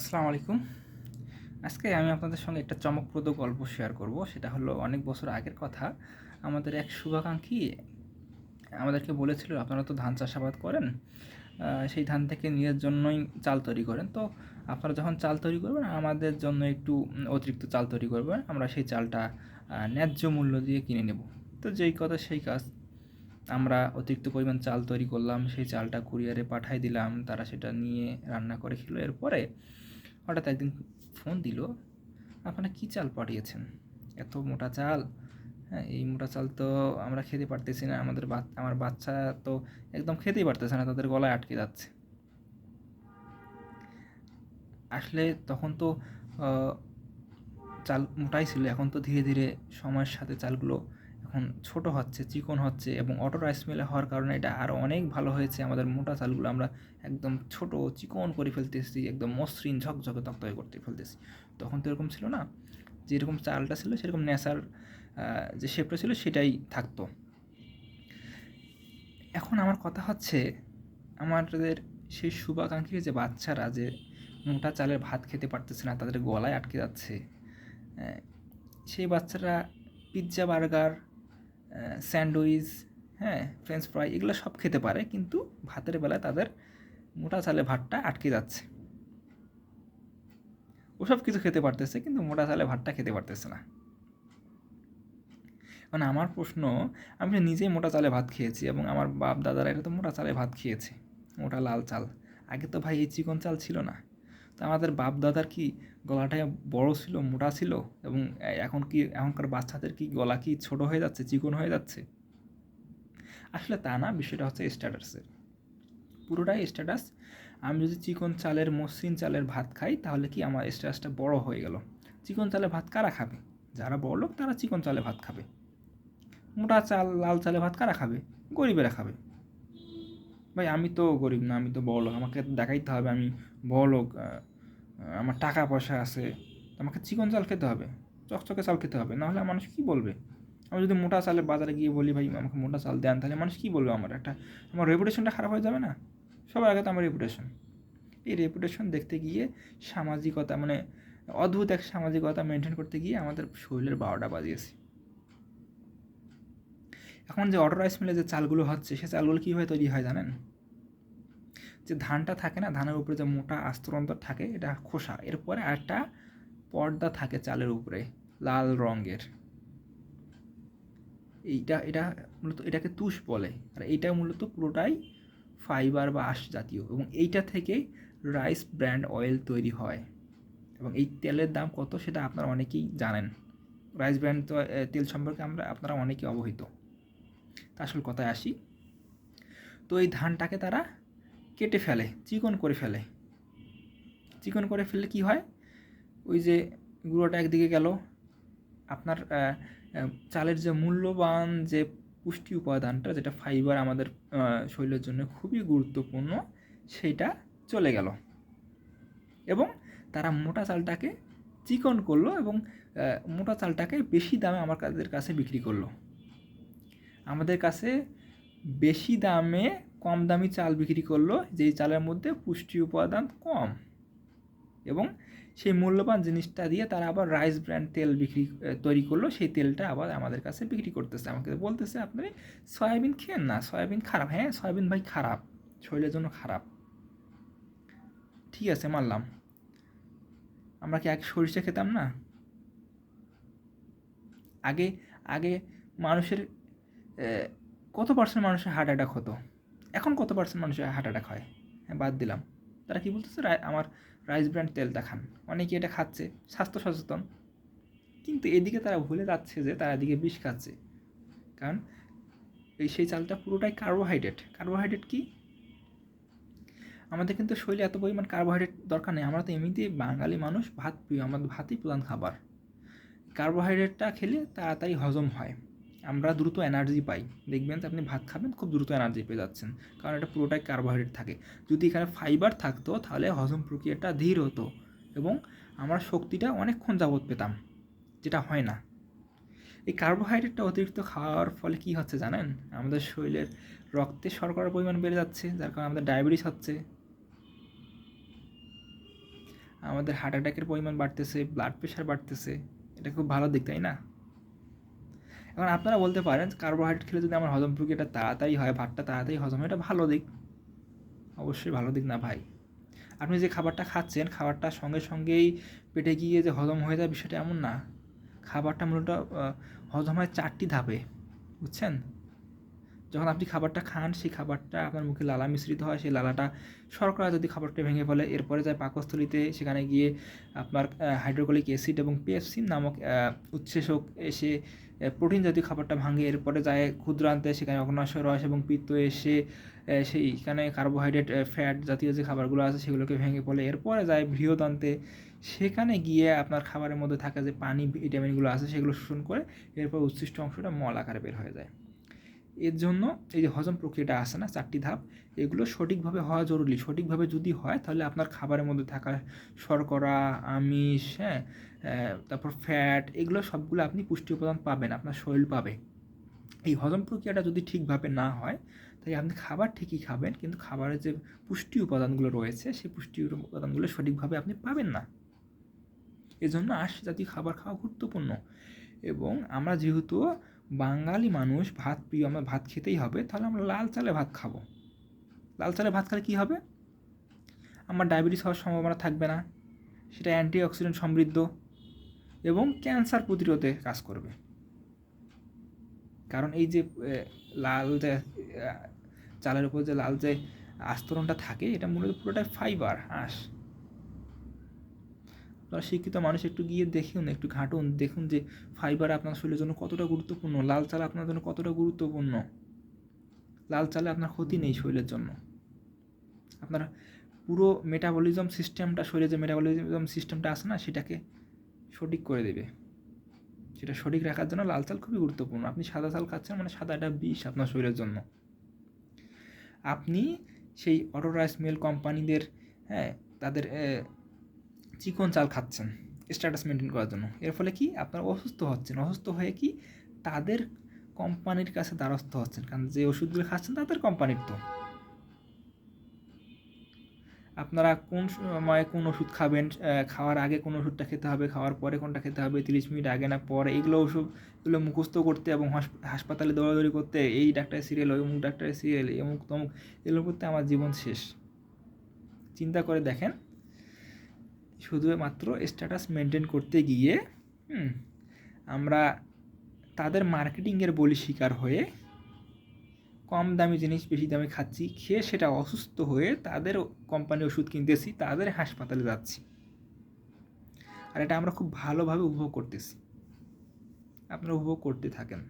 আসসালামু আলাইকুম। আজকে আমি আপনাদের সঙ্গে একটা চমকপ্রদ গল্প শেয়ার করব। সেটা হলো অনেক বছর আগের কথা। আমাদের এক শুভাকাঙ্ক্ষী আমাদেরকে বলেছিল, আপনারা তো ধান চাষাবাদ করেন সেই ধান থেকে নিজের জন্যই চাল তৈরি করেন। তো আপনারা যখন চাল তৈরি করবেন, আমাদের জন্য একটু অতিরিক্ত চাল তৈরি করবেন। আমরা সেই চালটা ন্যায্য মূল্য দিয়ে কিনে নেব। তো যেই কথা, সেই কাজ আমরা অতিরিক্ত পরিমাণ চাল তৈরি করলাম, সেই চালটা কুরিয়ারে পাঠাই দিলাম, তারা সেটা নিয়ে রান্না করে খেলো। এরপরে হঠাৎ একদিন ফোন দিল, আপনারা কী চাল পাঠিয়েছেন? এত মোটা চাল? হ্যাঁ এই মোটা চাল তো আমরা খেতে পারতেছি না, আমাদের আমার বাচ্চা তো একদম খেতেই পারতেছে না, তাদের গলায় আটকে যাচ্ছে। আসলে তখন তো চাল মোটাই ছিল, এখন তো ধীরে ধীরে সময়ের সাথে চালগুলো এখন ছোট হচ্ছে, চিকন হচ্ছে এবং অটো রাইস মিলে হওয়ার কারণে এটা আরও অনেক ভালো হয়েছে। আমাদের মোটা চালগুলো আমরা একদম ছোট, চিকন করে ফেলতেছি, একদম মসৃণ, ঝকঝকে তক্তকে করতে ফেলতেছি। তখন তো এরকম ছিল না? যেরকম চালটা ছিল, সেরকম ন্যাচার যে শেপটা ছিল, সেটাই থাকতো। এখন আমার কথা হচ্ছে, আমাদের সেই শুভাকাঙ্ক্ষী যে বাচ্চারা যে মোটা চালের ভাত খেতে পারতেছে না, তাদের গলায় আটকে যাচ্ছে সেই বাচ্চারা পিৎজা বার্গার স্যান্ডউইচ হ্যাঁ ফ্রেঞ্চ ফ্রাই এগুলো সব খেতে পারে, কিন্তু ভাতের বেলায় তাদের মোটা চালের ভাতটা আটকে যাচ্ছে। ওসব কিছু খেতে পারতেছে, কিন্তু মোটা চালের ভাতটা খেতে পারতেছে না। মানে আমার প্রশ্ন, আমি নিজেই মোটা চালে ভাত খেয়েছি এবং আমার বাপ দাদারা এটা তো মোটা চালে ভাত খেয়েছে, মোটা লাল চাল। আগে তো ভাই এই চিকন চাল ছিল না। তো আমাদের বাপ দাদার কি গলাটা বড় ছিল, মোটা ছিল? এবং এখন কি, এখনকার বাচ্চাদের কি গলা কি ছোট হয়ে যাচ্ছে, চিকন হয়ে যাচ্ছে? আসলে তা না, বিষয়টা হচ্ছে স্ট্যাটাসের পুরোটাই স্ট্যাটাস আমি যদি চিকন চালের, মসৃণ চালের ভাত খাই, তাহলে কি আমার স্ট্যাটাসটা বড় হয়ে গেল? চিকন চালের ভাত কারা খাবে? যারা বড় লোক, তারা চিকন চালে ভাত খাবে। মোটা চাল, লাল চালে ভাত কারা খাবে? গরিবেরা খাবে। ভাই, আমি তো গরিব না, আমি তো বড় লোক, আমাকে দেখাইতে হবে, আমি বড় লোক আমার টাকা পয়সা আছে, আমাকে চিকন চাল খেতে হবে, চকচকে চাল খেতে হবে, নাহলে মানুষ কী বলবে? আমি যদি মোটা চালের বাজারে গিয়ে বলি, ভাই, আমাকে মোটা চাল দেন তাহলে মানুষ কী বলবে আমার? একটা, আমার রেপুটেশনটা খারাপ হয়ে যাবে না? সবার আগে তো আমার রেপুটেশন এই রেপুটেশন দেখতে গিয়ে সামাজিকতা মানে অদ্ভুত এক সামাজিকতা মেনটেন করতে গিয়ে আমাদের শরীরের বারোটা বাজিয়েছি। এখন যে অটো রাইস মিলে যে চালগুলো হচ্ছে, সে চালগুলো কীভাবে তৈরি হয় জানেন? যে ধানটা থাকে না, ধানের উপরে যে মোটা আস্তরন্তর থাকে, এটা খোসা। এরপরে একটা পর্দা থাকে চালের উপরে, লাল রঙের। এইটা, এটা মূলত এটাকে তুষ বলে। আর এইটা মূলত পুরোটাই ফাইবার বা আঁশ জাতীয় এবং এইটা থেকে রাইস ব্র্যান্ড অয়েল তৈরি হয়। এবং এই তেলের দাম কত সেটা আপনারা অনেকেই জানেন। রাইস ব্র্যান্ড তেল সম্পর্কে আমরা, আপনারা অনেকেই অবহিত। তা আসল কথায় আসি। তো এই ধানটাকে তারা কেটে ফেলে, চিকন করে ফেলে। চিকন করে ফেললে কি হয়? ওই যে গুঁড়োটা একদিকে গেল, আপনার চালের যে মূল্যবান যে পুষ্টি উপাদানটা, যেটা ফাইবার আমাদের শরীরের জন্য খুবই গুরুত্বপূর্ণ, সেইটা চলে গেল। এবং তারা মোটা চালটাকে চিকন করল এবং মোটা চালটাকে বেশি দামে আমার কাদের কাছে বিক্রি করল। আমাদের কাছে বেশি দামে কম দামি চাল বিক্রি করল, যেই চালের মধ্যে পুষ্টি উপাদান কম। এবং সেই মূল্যবান জিনিসটা দিয়ে তারা আবার রাইস ব্র্যান্ড তেল বিক্রি তৈরি করল, সেই তেলটা আবার আমাদের কাছে বিক্রি করতেছে। আমাকে বলতেছে, আপনি সয়াবিন খেয়েন না? সয়াবিন খারাপ। হ্যাঁ সয়াবিন ভাই খারাপ, শরীরের জন্য খারাপ। ঠিক আছে, মানলাম। আমরা কি আগে সরিষা খেতাম না? আগে আগে মানুষের কত পার্সেন্ট মানুষের হার্ট অ্যাটাক হতো? এখন কত পার্সেন্ট মানুষের হার্ট অ্যাটাক হয়? হ্যাঁ বাদ দিলাম। তারা কী বলতেছে? আমার রাইস ব্র্যান্ড তেলটা খান অনেকে এটা খাচ্ছে, স্বাস্থ্য সচেতন। কিন্তু এদিকে তারা ভুলে যাচ্ছে যে তারা এদিকে বিষ খাচ্ছে। কারণ এই সেই চালটা পুরোটাই কার্বোহাইড্রেট কার্বোহাইড্রেট কি? আমাদের কিন্তু শরীরে এত পরিমাণ কার্বোহাইড্রেট দরকার নেই। আমরা তো এমনিতেই বাঙালি মানুষ, ভাত প্রিয়, আমাদের ভাতই প্রধান খাবার। কার্বোহাইড্রেটটা খেলে তাড়াতাড়ি হজম হয়। আমরা দ্রুত এনার্জি পাই। দেখবেন যে আপনি ভাত খাবেন, খুব দ্রুত এনার্জি পেয়ে যাচ্ছেন। কারণ এটা পুরোটাই কার্বোহাইড্রেট থাকে। যদি এখানে ফাইবার থাকতো, তাহলে হজম প্রক্রিয়াটা ধীর হতো এবং আমরা শক্তিটা অনেকক্ষণ যাবৎ পেতাম, যেটা হয় না। এই কার্বোহাইড্রেটটা অতিরিক্ত খাওয়ার ফলে কি হচ্ছে জানেন? আমাদের শরীরের রক্তে শর্করার পরিমাণ বেড়ে যাচ্ছে, যার কারণে আমাদের ডায়াবেটিস হচ্ছে। আমাদের হার্ট অ্যাটাকের পরিমাণ বাড়তেছে ব্লাড প্রেশার বাড়তেছে। এটা খুব ভালো দিক, তাই না? এখন আপনারা বলতে পারেন কার্বোহাইড্রেট খেলে যদি আমার হজম প্রক্রিয়াটা তাড়াতাড়ি হয়, ভাতটা তাড়াতাড়ি হজম হয়, এটা ভালো দিক। অবশ্যই ভালো দিক না ভাই। আপনি যে খাবারটা খাচ্ছেন, খাবারটা সঙ্গে সঙ্গেই পেটে গিয়ে যে হজম হয়ে যায় বিষয়টা এমন না। খাবারটা মূলত হজম হয় চারটি ধাপে, বুঝছেন? যখন আপনি খাবারটা খান সেই খাবারটা আপনার মুখে লালা মিশ্রিত হয় সেই লালাটা শর্করা যদি খাবারটা ভেঙে ফেলে এরপরে যায় পাকস্থলিতে সেখানে গিয়ে আপনার হাইড্রোকলিক অ্যাসিড এবং পেপসিন নামক আহ, উচ্ছেসক এসে প্রোটিন জাতীয় খাবারটা ভাঙে এরপরে যায় ক্ষুদ্রান্তে সেখানে অগ্নাশয় রস এবং পিত্ত এসে সেইখানে কার্বোহাইড্রেট ফ্যাট জাতীয় যে খাবারগুলো আছে সেগুলোকে ভেঙে ফেলে এরপরে যায় বৃহদান্তে সেখানে গিয়ে আপনার খাবারের মধ্যে থাকা যে পানি ভিটামিনগুলো আছে সেগুলো শোষণ করে এরপর উচ্ছিষ্ট অংশটা মল আকারে বের হয়ে যায়। এর জন্য এই যে হজম প্রক্রিয়াটা আসে না, চারটি ধাপ, এগুলো সঠিকভাবে হওয়া জরুরি। সঠিকভাবে যদি হয়, তাহলে আপনার খাবারের মধ্যে থাকা শর্করা, আমিষ হ্যাঁ তারপর ফ্যাট এগুলো সবগুলো আপনি পুষ্টি উপাদান পাবেন, আপনার শরীর পাবে। এই হজম প্রক্রিয়াটা যদি ঠিকভাবে না হয় তাই আপনি খাবার ঠিকই খাবেন, কিন্তু খাবারের যে পুষ্টি উপাদানগুলো রয়েছে, সেই পুষ্টি উপাদানগুলো সঠিকভাবে আপনি পাবেন না। এজন্য আঁশ জাতীয় খাবার খাওয়া গুরুত্বপূর্ণ। এবং আমরা যেহেতু বাঙালি মানুষ ভাত প্রিয়, আমরা ভাত খেতেই হবে, তাহলে আমরা লাল চালে ভাত খাব। লাল চালে ভাত খেলে কী হবে? আমার ডায়াবেটিস হওয়ার সম্ভাবনা থাকবে না, সেটা অ্যান্টিঅক্সিডেন্ট সমৃদ্ধ এবং ক্যান্সার প্রতিরোধে কাজ করবে। কারণ এই যে লাল যে চালের উপর যে লাল যে আস্তরণটা থাকে, এটা মূলত পুরোটাই ফাইবার আঁশ আপনারা শিক্ষিত মানুষ, একটু গিয়ে দেখুন একটু ঘাঁটুন দেখুন যে ফাইবার আপনার শরীরের জন্য কতটা গুরুত্বপূর্ণ, লাল চাল আপনার জন্য কতটা গুরুত্বপূর্ণ। লাল চালে আপনার ক্ষতি নেই শরীরের জন্য। আপনার পুরো মেটাবলিজম সিস্টেমটা শরীরে যে মেটাবলিজম সিস্টেমটা আছে না, সেটাকে সঠিক করে দেবে। সেটা সঠিক রাখার জন্য লাল চাল খুবই গুরুত্বপূর্ণ। আপনি সাদা চাল খাচ্ছেন মানে সাদা একটা বিষ আপনার শরীরের জন্য। আপনি সেই অটো রাইস মিল কোম্পানিদের হ্যাঁ তাদের চিকন চাল খাচ্ছেন স্ট্যাটাস মেনটেন করার জন্য। এর ফলে কি? আপনারা অসুস্থ হচ্ছেন। অসুস্থ হয়ে কি? তাদের কোম্পানির কাছে দ্বারস্থ হচ্ছেন। কারণ যে ওষুধগুলো খাচ্ছেন, তাদের কোম্পানির তো। আপনারা কোন সময় কোন ওষুধ খাবেন? খাওয়ার আগে কোন ওষুধটা খেতে হবে? খাওয়ার পরে কোনটা খেতে হবে? তিরিশ মিনিট আগে না পরে? এগুলো ওষুধ, এগুলো মুখস্থ করতে এবং হাসপাতালে দৌড়াদৌড়ি করতে, এই ডাক্তারের সিরিয়াল ওই অমুক ডাক্তারের সিরিয়াল অমুক তমুক এগুলো করতে আমার জীবন শেষ। চিন্তা করে দেখেন শুধুমাত্র স্ট্যাটাস মেনটেন করতে গিয়ে আমরা তাদের মার্কেটিংয়ের বলি শিকার হয়ে কম দামি জিনিস বেশি দামে খাচ্ছি, খেয়ে সেটা অসুস্থ হয়ে তাদের কোম্পানি ওষুধ কিনতেছি, তাদের হাসপাতালে যাচ্ছি। আর এটা আমরা খুব ভালোভাবে উপভোগ করতেছি। আপনারা উপভোগ করতে থাকেন।